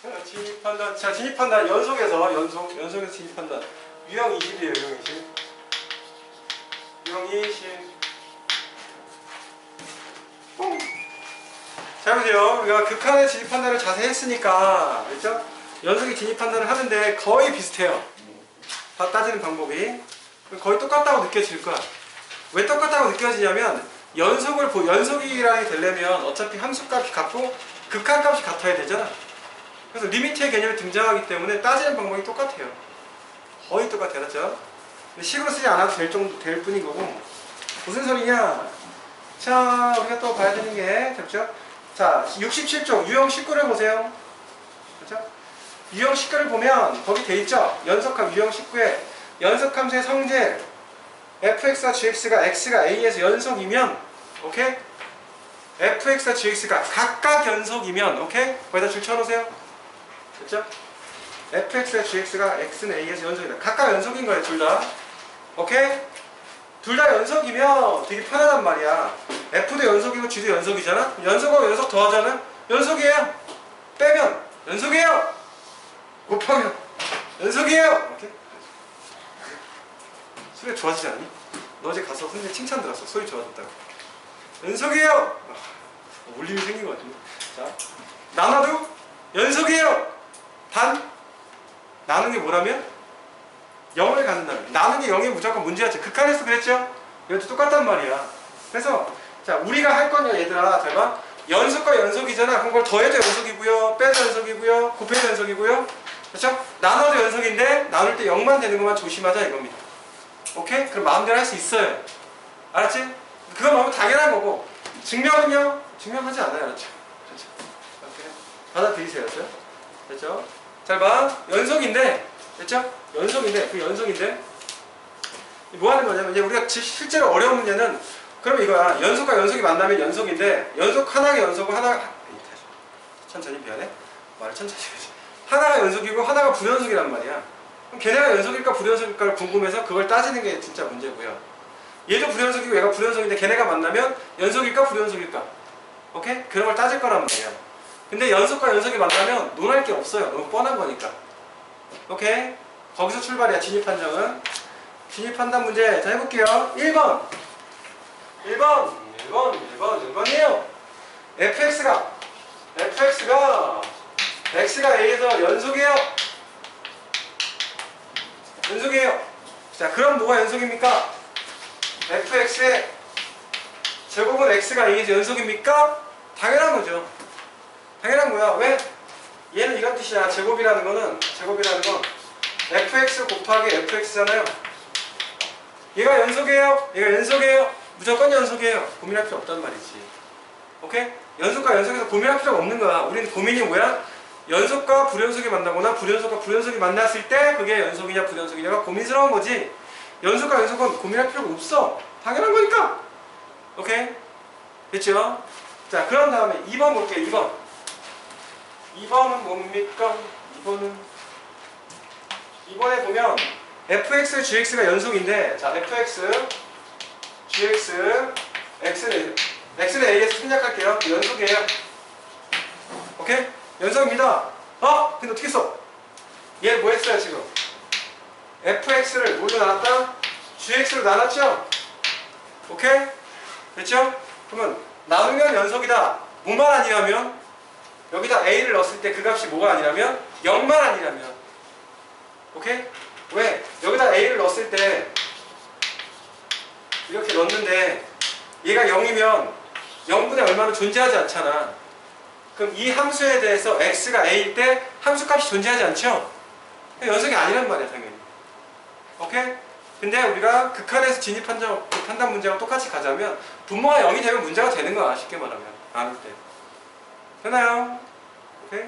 자, 진입한다. 자, 진입한다. 연속에서 연속 연속에서 진입한다. 유형 20이에요. 유형 20. 유형 20. 뽕. 자 보세요. 우리가 극한의 진입 판단을 자세히 했으니까 그렇죠? 연속이 진입 판단을 하는데 거의 비슷해요. 다 따지는 방법이 거의 똑같다고 느껴질 거야. 왜 똑같다고 느껴지냐면 연속을 보 연속이라게 되려면 어차피 함수값이 같고 극한값이 같아야 되잖아. 그래서 리미트의 개념이 등장하기 때문에 따지는 방법이 똑같아요. 거의 똑같아요, 그렇죠? 근데 식으로 쓰지 않아도 될 정도 될 뿐인 거고 무슨 소리냐? 자, 우리가 또 봐야 되는 게 그렇죠? 자, 67쪽 유형 19를 보세요. 그렇죠? 유형 19를 보면 거기 돼 있죠? 연속함 유형 19에 연속함수의 성질 fx와 gx가 x가 a에서 연속이면 오케이? Fx와 gx가 각각 연속이면 오케이? 거기다 줄 쳐놓으세요. 됐죠? fx와 gx가 x는 a에서 연속이다. 각각 연속인 거예요, 둘 다. 오케이? 둘 다 연속이면 되게 편하단 말이야. F도 연속이고 G도 연속이잖아? 연속하고 연속 더하자면 연속이에요. 빼면 연속이에요. 곱하면 연속이에요. 오케이? 소리가 좋아지지 않니? 너 어제 가서 선생님 칭찬 들었어. 소리 좋아졌다고. 연속이에요. 아, 울림이 생긴 것 같은데. 자, 나눠도 연속이에요. 단 나누는 게 뭐라면? 0을 갖는다면 나누는 게 0이 무조건 문제였지 극한에서 그랬죠? 이것도 똑같단 말이야 그래서 자 우리가 할 거냐 얘들아 잘봐 연속과 연속이잖아 그럼 그걸 더해도 연속이고요 빼도 연속이고요 곱해도 연속이고요 그렇죠? 나눠도 연속인데 나눌 때 0만 되는 것만 조심하자 이겁니다 오케이? 그럼 마음대로 할 수 있어요 알았지? 그건 너무 당연한 거고 증명은요? 증명하지 않아요? 그렇죠? 오케이? 받아들이세요 그렇죠? 됐죠? 잘봐 연속인데 됐죠? 연속인데 그 연속인데 뭐 하는 거냐면 이제 우리가 지- 실제로 어려운 문제는 그럼 이거야 연속과 연속이 만나면 연속인데 연속 하나가 연속이고 하나가 다시. 천천히 미안해 말을 천천히 해야지 하나가 연속이고 하나가 불연속이란 말이야 그럼 걔네가 연속일까 불연속일까를 궁금해서 그걸 따지는 게 진짜 문제고요 얘도 불연속이고 얘가 불연속인데 걔네가 만나면 연속일까 불연속일까? 오케이? 그런 걸 따질 거란 말이야. 근데 연속과 연속이 만나면 논할 게 없어요. 너무 뻔한 거니까. 오케이? 거기서 출발이야 진입 판정은. 진입 판단 문제. 자 해볼게요. 1번. 1번. 1번 1번 1번이에요. fx가. fx가. x가 a에서 연속이에요. 연속이에요. 자 그럼 뭐가 연속입니까 fx의 제곱은 x가 a에서 연속입니까 당연한 거죠 당연한 거야 왜 얘는 이런 뜻이야 제곱이라는 거는 제곱이라는 건 fx 곱하기 fx잖아요. 얘가 연속이에요. 얘가 연속이에요. 무조건 연속이에요. 고민할 필요 없단 말이지. 오케이? 연속과 연속에서 고민할 필요가 없는 거야. 우리는 고민이 뭐야? 연속과 불연속이 만나거나 불연속과 불연속이 만났을 때 그게 연속이냐 불연속이냐가 고민스러운 거지. 연속과 연속은 고민할 필요가 없어. 당연한 거니까. 오케이? 됐죠? 자, 그런 다음에 2번 볼게요. 2번. 2번은 뭡니까? 2번은 이번에 보면 fx, gx가 연속인데 자 fx, gx, x는 x는 a에서 생략할게요. 연속이에요. 오케이? 연속입니다. 어? 근데 어떻게 써? 얘 뭐 했어요 지금? Fx를 뭘로 나눴다? gx로 나눴죠? 오케이? 됐죠? 그러면 나누면 연속이다. 뭐만 아니라면 여기다 a를 넣었을 때 그 값이 뭐가 아니라면 0만 아니라면 오케이? 왜? 여기다 a를 넣었을 때 이렇게 넣는데 얘가 0이면 0분의 얼마는 존재하지 않잖아. 그럼 이 함수에 대해서 x가 a일 때 함수값이 존재하지 않죠? 연속이 아니란 말이야 당연히. 오케이? 근데 우리가 극한에서 진입 그 판단 문제랑 똑같이 가자면 분모가 0이 되면 문제가 되는 거야 쉽게 말하면 나눌 때. 되나요? 오케이?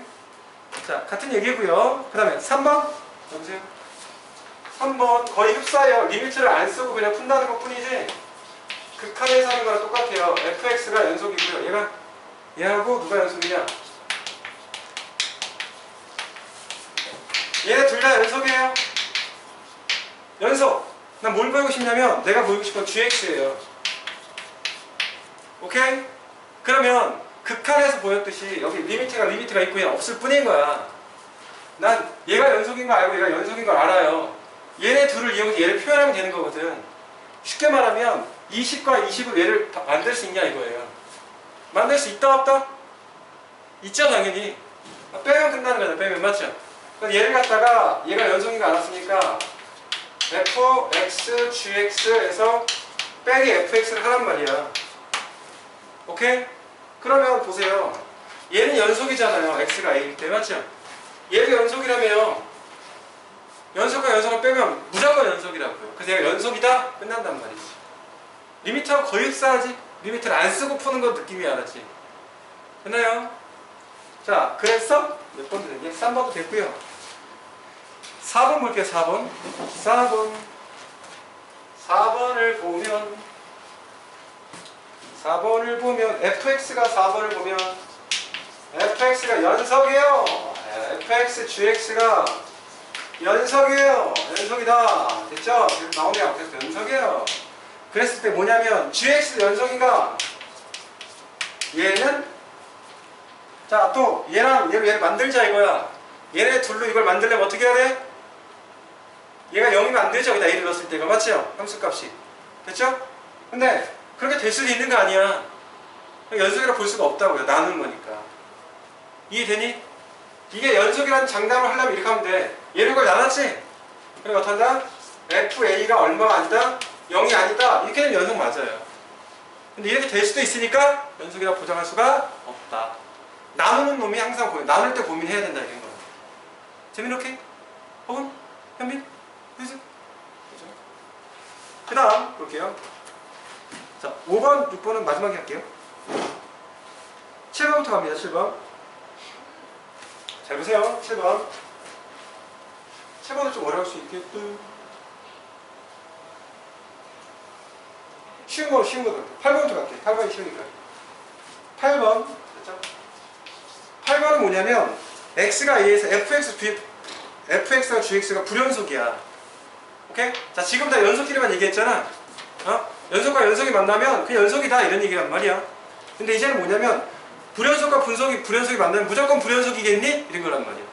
자 같은 얘기고요. 그 다음에 3번 여보세요? 3번 거의 흡사해요. 리미트를 안 쓰고 그냥 푼다는 것 뿐이지 극한에서 하는 거랑 똑같아요. fx가 연속이고요. 얘가 얘하고 누가 연속이냐? 얘네 둘 다 연속이에요. 연속. 난뭘 보이고 싶냐면 내가 보이고 싶은 gx예요. 오케이? 그러면 극한에서 보였듯이 여기 리미트가 리미트가 있고 그냥 없을 뿐인 거야. 난 얘가 연속인 거 알고 얘가 연속인 걸 알아요. 얘네 둘을 이용해서 얘를 표현하면 되는 거거든. 쉽게 말하면 20과 20을 얘를 다 만들 수 있냐 이거예요. 만들 수 있다 없다? 있죠 당연히. 아, 빼면 끝나는 거잖아 빼면 맞죠? 얘를 갖다가 얘가 연속인 거 알았으니까 f, x, gx에서 빼기 fx를 하란 말이야. 오케이? 그러면 보세요. 얘는 연속이잖아요. x가 a일 때 맞죠? 얘도 연속이라며 연속과 연속을 빼면 무조건 연속이라고요. 그래서 얘가 연속이다? 끝난단 말이지. 리미터하고 거의 흡사하지? 리미터를 안 쓰고 푸는 건 느낌이 알았지? 됐나요? 자, 그래서 몇번 되는 게 3번도 됐고요. 4번 볼게요. 4번. 4번. 4번을 보면 4번을 보면 fx가 4번을 보면 fx가 연속이에요. 네, fx gx가 연속이에요. 연속이다. 됐죠? 지금 나오네요. 그래서 연속이에요. 그랬을 때 뭐냐면 gx 연속인가? 얘는 자 또 얘랑 얘를, 얘를 만들자 이거야. 얘네 둘로 이걸 만들려면 어떻게 해야 돼? 얘가 0이면 안 되죠. 여기다 1을 넣었을 때가 맞죠? 함수값이. 됐죠? 근데 그렇게 될 수도 있는 거 아니야. 연속이라 볼 수가 없다고요. 나눈 거니까. 이해되니? 이게 연속이라는 장담을 하려면 이렇게 하면 돼. 얘를 이걸 나눴지? 그럼 어떡한다? FA가 얼마가 아니다? 0이 아니다. 이렇게 되면 연속 맞아요. 근데 이렇게 될 수도 있으니까 연속이라고 보장할 수가 없다. 나누는 놈이 항상 고민, 나눌 때 고민해야 된다 이런. 재민 오케이? 혹은? 현민? 그죠? 그죠? 그 다음 볼게요. 자, 5번, 6번은 마지막에 할게요. 7번부터 갑니다. 7번. 잘 보세요. 7번. 7번은 좀 어려울 수 있겠다. 쉬운 거, 쉬운 거. 8번부터 갈게요. 8번이 쉬우니까. 8번. 됐죠? 8번은 뭐냐면, x가 a에서 fx, b, fx와 gx가 불연속이야. 오케이? 자, 지금 다 연속끼리만 얘기했잖아. 어? 연속과 연속이 만나면 그 연속이다 이런 얘기란 말이야. 근데 이제는 뭐냐면 불연속과 분속이 불연속이 만나면 무조건 불연속이겠니? 이런 거란 말이야.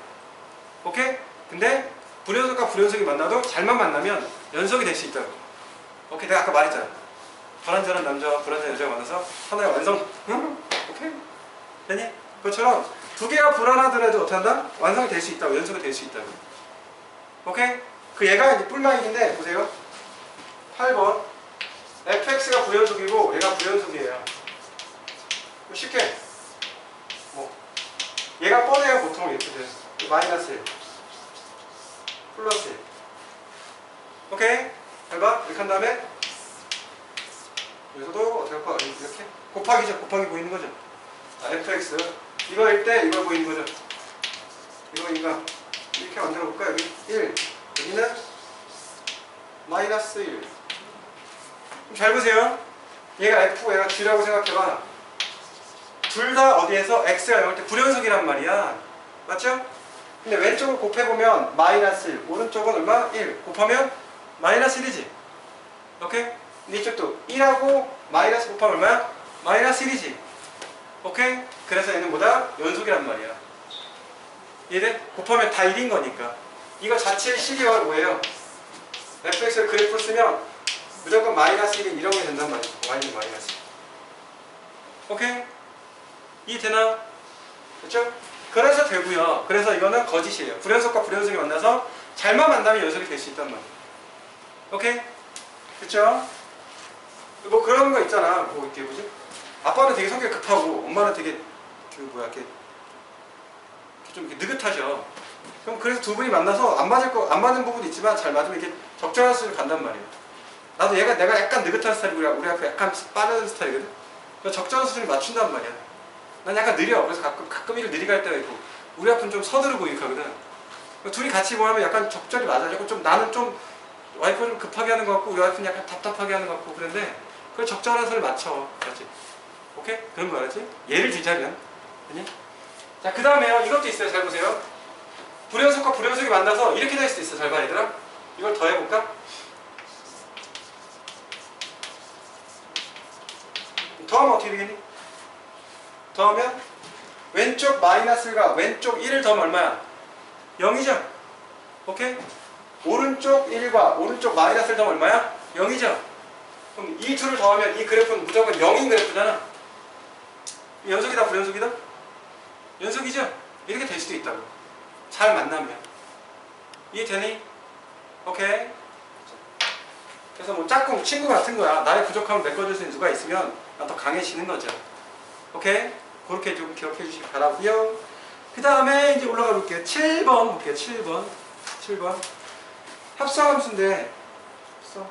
오케이? 근데 불연속과 불연속이 만나도 잘만 만나면 연속이 될 수 있다고. 오케이? 내가 아까 말했잖아. 불완전한 남자와 불완전한 여자가 만나서 하나의 완성. 응? 오케이? 되니? 그것처럼 두 개가 불안하더라도 어떻게 한다? 완성이 될 수 있다고. 연속이 될 수 있다고. 오케이? 그 얘가 이제 뿔망인데 보세요. 8번. fx가 불연속이고 얘가 불연속이에요. 쉽게 뭐 얘가 뻔해요 보통 이렇게 돼. 마이너스 1 플러스 1 오케이 잘 봐. 이렇게 한 다음에 여기서도 어떻게 할까? 이렇게 곱하기죠. 곱하기 보이는 거죠. 자, fx 이거일 때 이걸 보이는 거죠. 이거인가 이렇게 만들어 볼까? 여기 1 여기는 마이너스 1 잘 보세요. 얘가 F, 얘가 G라고 생각해봐. 둘 다 어디에서 X가 0일 때 불연속이란 말이야. 맞죠? 근데 왼쪽을 곱해보면 마이너스 1, 오른쪽은 얼마? 1. 곱하면 마이너스 1이지. 오케이? 근데 이쪽도 1하고 마이너스 곱하면 얼마야? 마이너스 1이지. 오케이? 그래서 얘는 뭐다? 연속이란 말이야. 얘를 곱하면 다 1인 거니까. 이거 자체의 식이가 뭐예요? Fx를 그래프로 쓰면 무조건 마이너스 1이 이런 게 된단 말이야. y는 마이너스. 오케이? 이해되나? 그렇죠? 그래서 되고요. 그래서 이거는 거짓이에요. 불연속과 불연속이 만나서 잘만 만나면 연속이 될 수 있단 말이에요. 오케이? 그렇죠? 뭐 그런 거 있잖아. 뭐 이렇게 뭐지? 아빠는 되게 성격 급하고 엄마는 되게 그 뭐야 이렇게, 좀 이렇게 느긋하죠. 그럼 그래서 두 분이 만나서 안 맞을 거 안 맞는 부분도 있지만 잘 맞으면 이렇게 적절한 수를 간단 말이에요. 나도 얘가 내가 약간 느긋한 스타일이고 우리 앞에 약간 빠른 스타일이거든. 적절한 수준을 맞춘단 말이야. 난 약간 느려. 그래서 가끔 가끔 일을 느리게 할 때가 있고 우리 앞은 좀 서두르고. 그러니까 둘이 같이 뭐 하면 약간 적절히 맞아요. 좀 나는 좀 와이프가 좀 급하게 하는 것 같고 우리 와이프는 약간 답답하게 하는 것 같고 그런데 그 적절한 선을 맞춰. 그렇지? 오케이? 그런 거 알았지? 예를 들자면. 아니? 자, 그 다음에요. 이것도 있어요. 잘 보세요. 불연속과 불연속이 만나서 이렇게 될 수도 있어. 잘 봐, 얘들아. 이걸 더 해볼까? 더하면 어떻게 되겠니? 더하면 왼쪽 마이너스 1과 왼쪽 1을 더하면 얼마야? 0이죠? 오케이? 오른쪽 1과 오른쪽 마이너스를 더하면 얼마야? 0이죠? 그럼 이 둘을 더하면 이 그래프는 무조건 0인 그래프잖아. 연속이다 불연속이다? 연속이죠? 이렇게 될 수도 있다고. 잘 만나면. 이해되니? 오케이. 그래서 뭐 짝꿍 친구 같은 거야. 나의 부족함을 메꿔줄 수 있는 누가 있으면 나더 강해지는 거죠. 오케이? 그렇게 좀 기억해 주시기 바라고요. 그 다음에 이제 올라가 볼게요. 7번 볼게요. 7번. 7번. 합성함수인데 합성.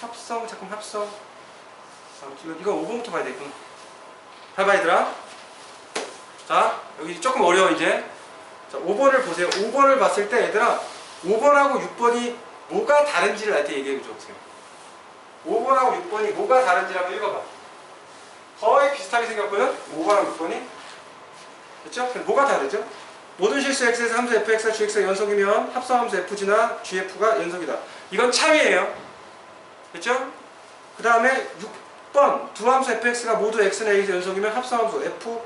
합성 잠깐 합성. 아, 이거- 이거 5번부터 봐야 되겠구나. 봐봐 얘들아. 자 여기 조금 어려워 이제. 자 5번을 보세요. 5번을 봤을 때 얘들아 5번하고 6번이 뭐가 다른지를 나한테 얘기해 주세요. 5번하고 6번이 뭐가 다른지 한번 읽어봐. 거의 비슷하게 생겼거든? 5번하고 6번이. 그렇죠? 그럼 뭐가 다르죠? 모든 실수 x에서 함수 fx와 gx가 연속이면 합성함수 fg나 gf가 연속이다. 이건 참이에요. 그렇죠? 그 다음에 6번 두 함수 fx가 모두 x나 a에서 연속이면 합성함수 f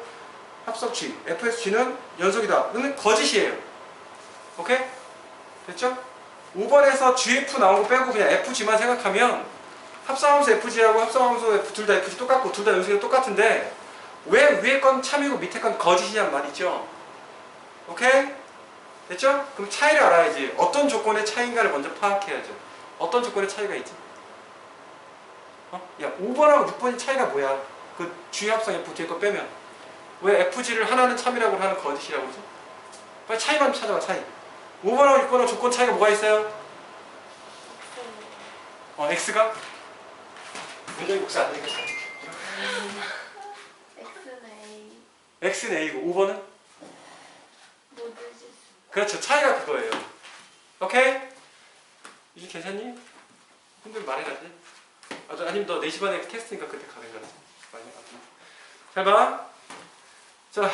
합성 g fxg는 연속이다. 이는 거짓이에요. 오케이? 됐죠? 5번에서 gf 거 빼고 그냥 fg만 생각하면 합성함수 fg하고 합성함수 f 둘 다 fg 똑같고 둘 다 연속이 똑같은데 왜 위에 건 참이고 밑에 건 거짓이란 말이죠. 오케이? 됐죠? 그럼 차이를 알아야지. 어떤 조건의 차이인가를 먼저 파악해야죠. 어떤 조건의 차이가 있지? 어? 야, 5번하고 6번의 차이가 뭐야? 그 G 합성 F 뒤에 거 빼면. 왜 FG를 하나는 참이라고 하나는 거짓이라고 그러지? 빨리 차이만 찾아봐, 차이. 5번하고 6번하고 조건 차이가 뭐가 있어요? 어, X가? 굉장히 목사 안 되겠어. X는 A X는 A고 5번은? 모두 실수 그렇죠. 차이가 그거예요. 오케이? 이제 괜찮니? 힘들면 말해라지. 아, 저, 아니면 너 4시 반에 테스트니까 그때 가는 거지. 많이 가면. 잘 봐. 자.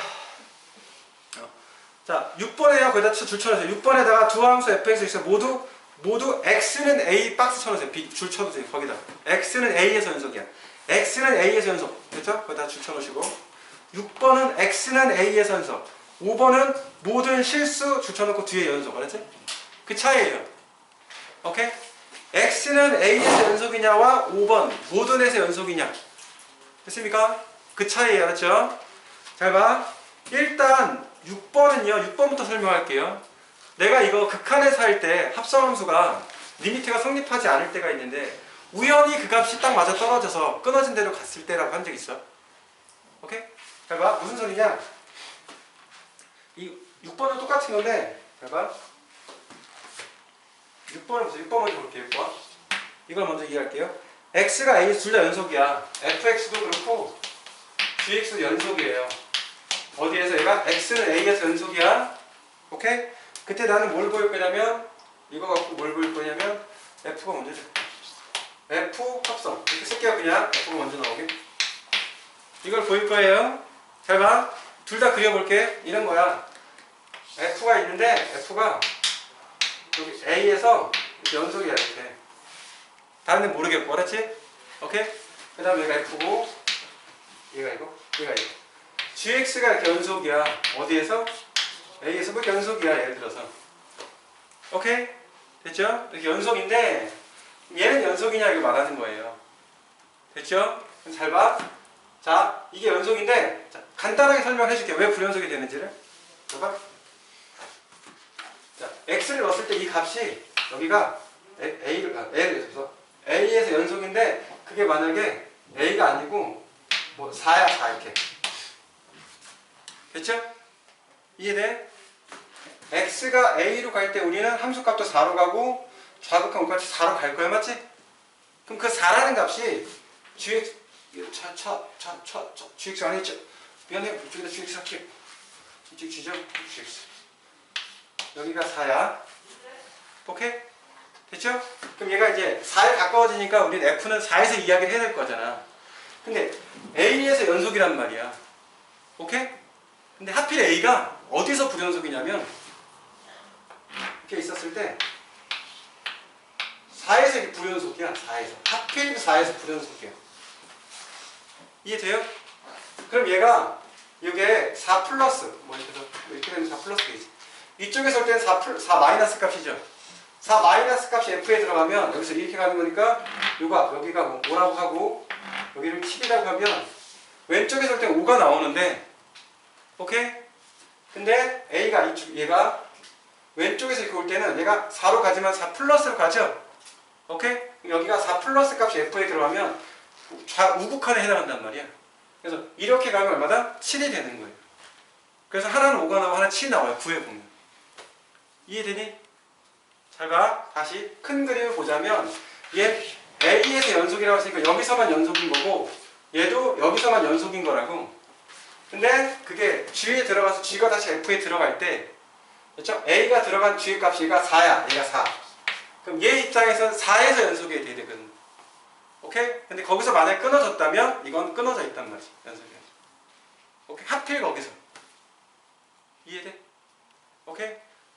어. 자, 6번에요. 거기다 쳐- 줄 쳐주세요. 6번에다가 두 함수 fx, x 모두 모두 x는 a 박스 쳐놓으세요. 비- 줄 쳐주세요. 거기다. x는 a에서 연속이야. x는 a에서 연속. 됐죠? 거기다 줄 쳐놓으시고. 6번은 x는 a에서 연속. 5번은 모든 실수 줄 쳐놓고 뒤에 연속. 알았지? 그 차이예요. 오케이? x는 a에서 연속이냐와 5번 모든 에서 연속이냐. 됐습니까? 그 차이예요. 알았죠? 잘 봐. 일단 6번은요. 6번부터 설명할게요. 내가 이거 극한에서 할 때 합성함수가 리미트가 성립하지 않을 때가 있는데 우연히 그 값이 딱 맞아 떨어져서 끊어진 대로 갔을 때라고 한 적 있어. 오케이? 잘 봐. 무슨 소리냐? 이 6번은 똑같은 건데 잘 봐. 6번을 보세요. 6번 먼저 볼게요. 6번. 이걸 먼저 이해할게요. x가 a 둘 다 연속이야. fx도 그렇고 gx도 연속이에요. 어디에서 얘가 x는 a에서 연속이야. 오케이? 그때 나는 뭘 보일 거냐면 이거 갖고 뭘 보일 거냐면 f가 먼저 줘. f 합성 이렇게 쓸게요 그냥 f가 먼저 나오게. 이걸 보일 거예요. 잘 봐. 둘 다 그려볼게. 이런 거야. F가 있는데 F가 여기 A에서 이렇게 연속이야 이렇게. 다른 데는 모르겠고 알았지? 오케이? 그 다음 얘가 F고 얘가 이거 얘가 이거 GX가 연속이야 어디에서? A에서 뭐 연속이야 예를 들어서 오케이? 됐죠? 이렇게 연속인데 얘는 연속이냐 이거 말하는 거예요 됐죠? 잘 봐. 자, 이게 연속인데 자, 간단하게 설명해 줄게. 왜 불연속이 되는지를. 봐봐. 자, x를 넣었을 때 이 값이 여기가 A, A를 아, A를 넣어서 A에서 연속인데 그게 만약에 A가 아니고 뭐 4야 4 이렇게. 됐죠? 이해돼? x가 A로 갈 때 우리는 함수값도 4로 가고 좌극한 것까지 4로 갈 거야, 맞지? 그럼 그 4라는 값이 gx 차, 차, 차, 차, 차, GX 안에 있죠? 미안해, 이쪽에다 GX 할게. 이쪽 G죠? GX. 여기가 4야. 오케이? 됐죠? 그럼 얘가 이제 4에 가까워지니까 우리는 F는 4에서 이야기를 해야 될 거잖아. 근데 A에서 연속이란 말이야. 오케이? 근데 하필 A가 어디서 불연속이냐면 이렇게 있었을 때 4에서 이게 불연속이야. 4에서. 하필 4에서 불연속이야. 이해돼요? 그럼 얘가 이게 4 플러스 뭐 이렇게 이렇게 되면 4 플러스 되지. 이쪽에서 올 때는 4, 플, 4 마이너스 값이죠. 4 마이너스 값이 F에 들어가면 여기서 이렇게 가는 거니까 요거 여기가 뭐 5라고 하고 여기를 7이라고 하면 왼쪽에서 올 때는 5가 나오는데 오케이? 근데 A가 이쪽 얘가 왼쪽에서 이렇게 올 때는 얘가 4로 가지만 4 플러스로 가죠. 오케이? 여기가 4 플러스 값이 F에 들어가면 좌 우극한에 해당한단 말이야. 그래서 이렇게 가면 얼마다? 7이 되는 거예요. 그래서 하나는 5가 나오고 하나 7이 나와요. 구해보면. 이해되니? 잘 봐. 다시 큰 그림을 보자면 얘 A에서 연속이라고 했으니까 여기서만 연속인 거고 얘도 여기서만 연속인 거라고. 근데 그게 G에 들어가서 G가 다시 F에 들어갈 때 그렇죠? A가 들어간 G의 값이 얘가 4야. 얘가 4. 그럼 얘 입장에서는 4에서 연속이 돼야 되거든. 오케이? 근데 거기서 만약에 끊어졌다면 이건 끊어져 있단 말이지. 연속이. 오케이? 하필 거기서. 이해돼? 오케이?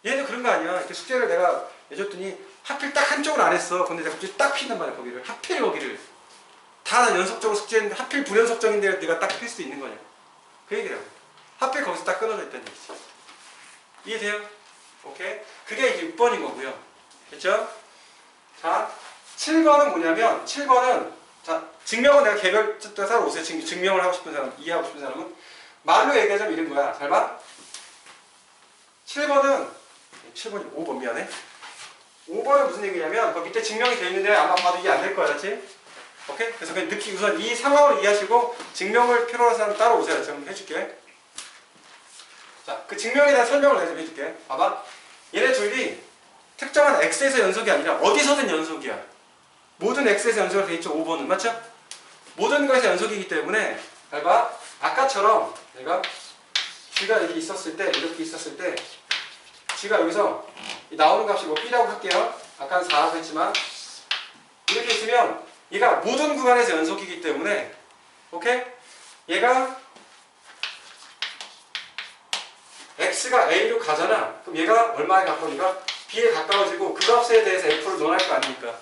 얘는 그런 거 아니야. 이렇게 숙제를 내가 내줬더니 하필 딱 한쪽을 안 했어. 근데 내가 갑자기 딱 피는 말이야, 거기를. 하필 거기를. 다 연속적으로 숙제했는데 하필 불연속적인데 내가 딱 필 수 있는 거냐. 그 얘기라고. 하필 거기서 딱 끊어져 있다는 얘기지. 이해돼요? 오케이? 그게 이제 6번인 거고요. 됐죠? 자, 7번은 뭐냐면 7번은 자 증명은 내가 개별 따로 오세요. 증, 증명을 하고 싶은 사람, 이해하고 싶은 사람은 말로 얘기하자면 이런 거야. 잘 봐. 7번은 7번이 5번 미안해. 5번은 무슨 얘기냐면 그 밑에 증명이 되어 있는데 아마 봐도 이해 안될 거야, 그렇지? 오케이? 그래서 그냥 느끼 우선 이 상황을 이해하시고 증명을 필요한 사람 따로 오세요. 제가 해줄게. 자, 그 증명에 대한 설명을 내가 좀 해줄게. 봐봐. 얘네 둘이 특정한 x에서 연속이 아니라 어디서든 연속이야. 모든 x에서 연속으로 돼 있죠. 5번은 맞죠? 모든 것에서 연속이기 때문에 잘 봐. 아까처럼 내가 g가 여기 있었을 때 이렇게 있었을 때 g가 여기서 이 나오는 값이 뭐 b라고 할게요. 아까는 4라고 했지만 이렇게 있으면 얘가 모든 구간에서 연속이기 때문에 오케이? 얘가 x가 a로 가잖아. 그럼 얘가 얼마에 가까우니까 b에 가까워지고 그 값에 대해서 f를 논할 거 아닙니까?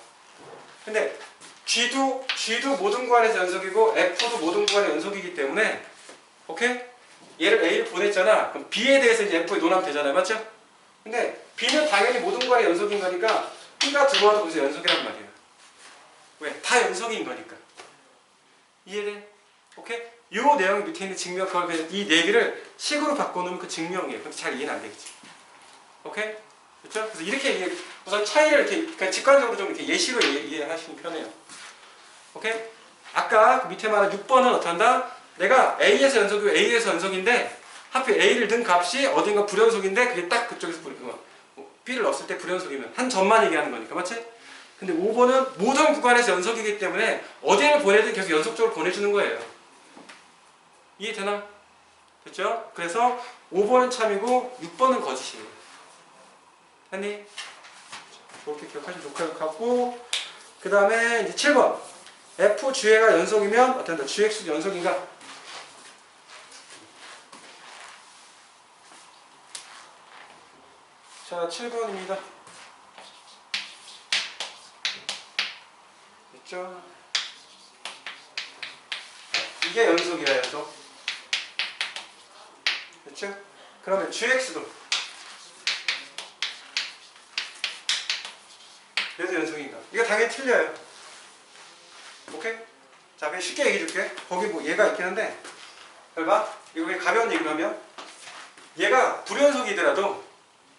근데 g도 g도 모든 구간에서 연속이고 f도 모든 구간에 연속이기 때문에 오케이? 얘를 a를 보냈잖아. 그럼 b에 대해서 이제 f에 논하면 되잖아요. 맞죠? 근데 b는 당연히 모든 구간에 연속인 거니까 b가 들어와도 거기서 연속이란 말이야. 왜? 다 연속인 거니까. 이해돼? 오케이? 요 내용 밑에 있는 증명 그걸 그냥 이 얘기를 식으로 바꿔놓으면 그 증명이에요. 근데 잘 이해는 안 되겠지. 오케이? 그렇죠? 그래서 이렇게 우선 차이를 이렇게 그냥 직관적으로 좀 이렇게 예시로 이해, 이해 하시는 편해요. 오케이? 아까 그 밑에 말한 6번은 어떤다? 내가 A에서 연속이고 A에서 연속인데 하필 A를 넣은 값이 어딘가 불연속인데 그게 딱 그쪽에서 불, 뭐, B를 넣었을 때 불연속이면 한 점만 얘기하는 거니까 맞지? 근데 5번은 모든 구간에서 연속이기 때문에 어디를 보내든 계속 연속적으로 보내주는 거예요. 이해되나? 됐죠? 그래서 5번은 참이고 6번은 거짓이에요. 했니? 그렇게 기억하시면 좋을 것 같고 그 다음에 이제 7번 f 주해가 연속이면 어떤다? gx도 연속인가? 자 7번입니다. 됐죠? 이게 연속이라 연속. 됐죠? 그러면 gx도 얘도 연속인가? 이거 당연히 틀려요. 오케이? 자, 그냥 쉽게 얘기해 줄게. 거기 뭐 얘가 있긴 한데, 잘 봐. 이거 그냥 가벼운 얘기로 하면, 얘가 불연속이더라도,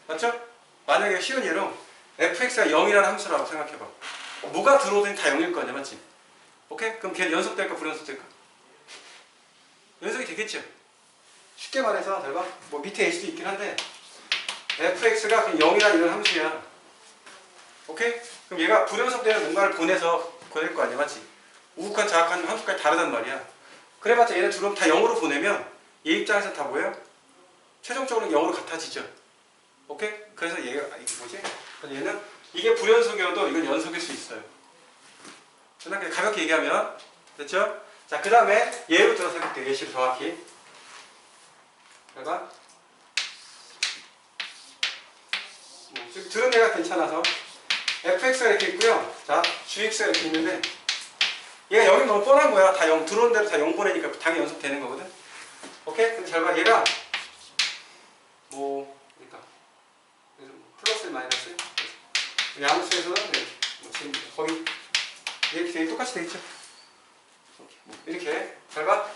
맞죠? 만약에 쉬운 예로, fx가 0이라는 함수라고 생각해봐. 뭐가 들어오든 다 0일 거 아니야, 맞지? 오케이? 그럼 걔는 연속될까, 불연속될까? 연속이 되겠죠? 쉽게 말해서, 잘 봐. 뭐 밑에 A도 있긴 한데, fx가 그냥 0이라는 이런 함수야. 오케이? 그럼 얘가 불연속되는 뭔가를 보내서 보낼 거 아니야, 맞지? 우극한, 자극한 함수까지 다르단 말이야. 그래봤자 얘네 둘은 다 0으로 보내면 얘 입장에서 다 뭐예요? 최종적으로 0으로 같아지죠. 오케이? 그래서 얘가 아, 이게 뭐지? 그래서 얘는 이게 불연속이어도 이건 연속일 수 있어요. 그냥 가볍게 얘기하면 됐죠? 자, 그 다음에 예로 들어서 해볼게요. 예시를 정확히. 지금 들은 애가 괜찮아서 fx가 이렇게 있고요. 자, gx가 이렇게 있는데 얘가 여기 너무 뻔한 거야. 다 0, 들어온 대로 다 0 보내니까 당연히 연속되는 거거든. 오케이? 근데 잘 봐. 얘가 뭐 그러니까 뭐 플러스 마이너스 양수에서는 네, 뭐 지금 거의 되게 똑같이 돼 있죠. 이렇게 잘 봐.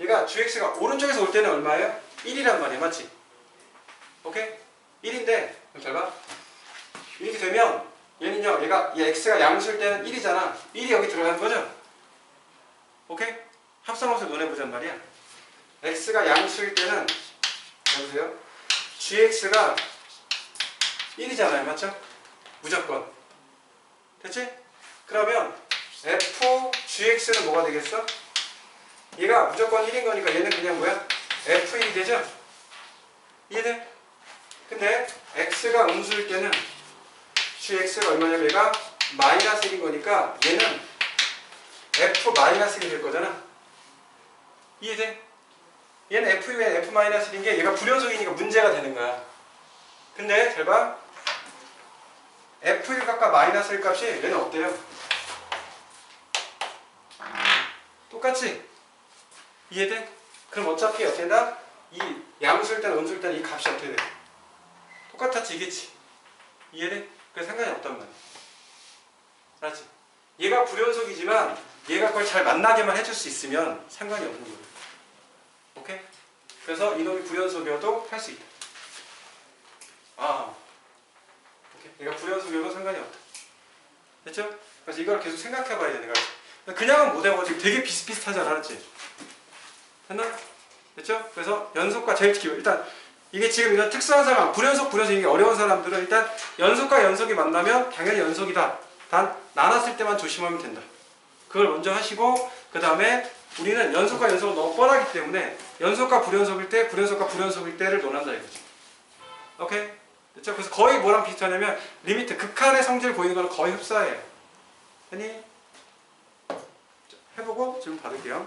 얘가 gx가 오른쪽에서 올 때는 얼마예요? 1이란 말이야, 맞지? 오케이? 1인데 잘 봐. 이렇게 되면 얘는요, 얘가 이 x가 양수일 때는 1이잖아. 1이 여기 들어가는 거죠? 오케이? 합성함수 논해보잔 말이야. x가 양수일 때는 여보세요? gx가 1이잖아요, 맞죠? 무조건. 됐지? 그러면 f gx는 뭐가 되겠어? 얘가 무조건 1인 거니까 얘는 그냥 뭐야? f1이 되죠? 이해돼? 근데 x가 음수일 때는 gx가 얼마냐면 얘가 마이너스 1인 거니까 얘는 f 마이너스 1이 될 거잖아. 이해돼? 얘는 f면 f 마이너스 1인 게 얘가 불연속이니까 문제가 되는 거야. 근데 잘 봐. F1 값과 마이너스 1 값이 얘는 어때요? 똑같지? 이해돼? 그럼 어차피 된다? 이 양수일 때는 음수일 때는 이 값이 어떻게 돼? 똑같았지 이겠지? 이해돼? 그래서 상관이 없단 말이야. 알았지? 얘가 불연속이지만 얘가 그걸 잘 만나게만 해줄 수 있으면 상관이 없는 거예요. 오케이? 그래서 이놈이 불연속이어도 할 수 있다. 아, 오케이. 얘가 불연속이어도 상관이 없다. 됐죠? 그래서 이걸 계속 생각해봐야 되는 거야. 그냥은 못 외워. 지금 되게 비슷비슷하잖아, 알았지? 됐나? 됐죠? 그래서 연속과 제일 기호 일단 이게 지금 이런 특수한 상황 불연속 불연속 이게 어려운 사람들은 일단 연속과 연속이 만나면 당연히 연속이다. 단 나눴을 때만 조심하면 된다. 그걸 먼저 하시고 그 다음에 우리는 연속과 연속은 너무 뻔하기 때문에 연속과 불연속일 때 불연속과 불연속일 때를 논한다 이거지. 오케이? 됐죠? 그래서 거의 뭐랑 비슷하냐면 리미트 극한의 성질 보이는 거는 거의 흡사해요. 아니 해보고 질문 받을게요.